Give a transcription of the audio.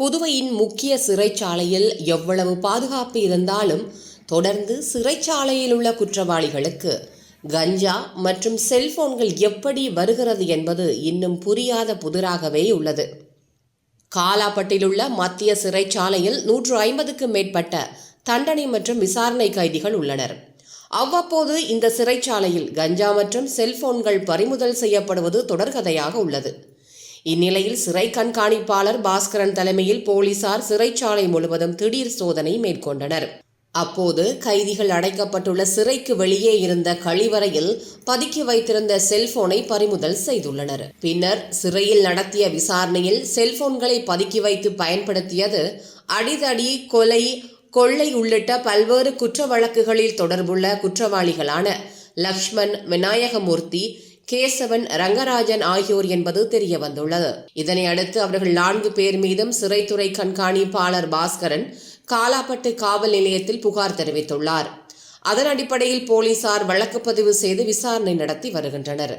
புதுவையின் முக்கிய சிறைச்சாலையில் எவ்வளவு பாதுகாப்பு இருந்தாலும் தொடர்ந்து சிறைச்சாலையில் உள்ள குற்றவாளிகளுக்கு கஞ்சா மற்றும் செல்போன்கள் எப்படி வருகிறது என்பது இன்னும் புரியாத புதிராகவே உள்ளது. காலாப்பட்டிலுள்ள மத்திய சிறைச்சாலையில் நூற்று ஐம்பதுக்கும் மேற்பட்ட தண்டனை மற்றும் விசாரணை கைதிகள் உள்ளனர். அவ்வப்போது இந்த சிறைச்சாலையில் கஞ்சா மற்றும் செல்போன்கள் பறிமுதல் செய்யப்படுவது தொடர்கதையாக உள்ளது. இந்நிலையில் சிறை கண்காணிப்பாளர் பாஸ்கரன் தலைமையில் போலீசார் சிறைச்சாலை முழுவதும் திடீர் சோதனை மேற்கொண்டனர். அப்போது கைதிகள் அடைக்கப்பட்டுள்ள சிறைக்கு வெளியே இருந்த கழிவறையில் பதுக்கி வைத்திருந்த செல்போனை பறிமுதல் செய்துள்ளனர். பின்னர் சிறையில் நடத்திய விசாரணையில் செல்போன்களை பதுக்கி வைத்து பயன்படுத்தியது அடிதடி கொலை கொள்ளை உள்ளிட்ட பல்வேறு குற்ற வழக்குகளில் தொடர்புள்ள குற்றவாளிகளான லக்ஷ்மண் விநாயகமூர்த்தி கேசவன் ரங்கராஜன் ஆகியோர் என்பது தெரிய வந்துள்ளது இதனை அடுத்து அவர்கள் நான்கு பேர் மீதும் சிறைத்துறை கண்காணிப்பாளர் பாஸ்கரன் காலாப்பட்டு காவல் நிலையத்தில் புகார் தெரிவித்துள்ளார். அதன் அடிப்படையில் போலீசார் வழக்கு பதிவு செய்து விசாரணை நடத்தி வருகின்றனர்.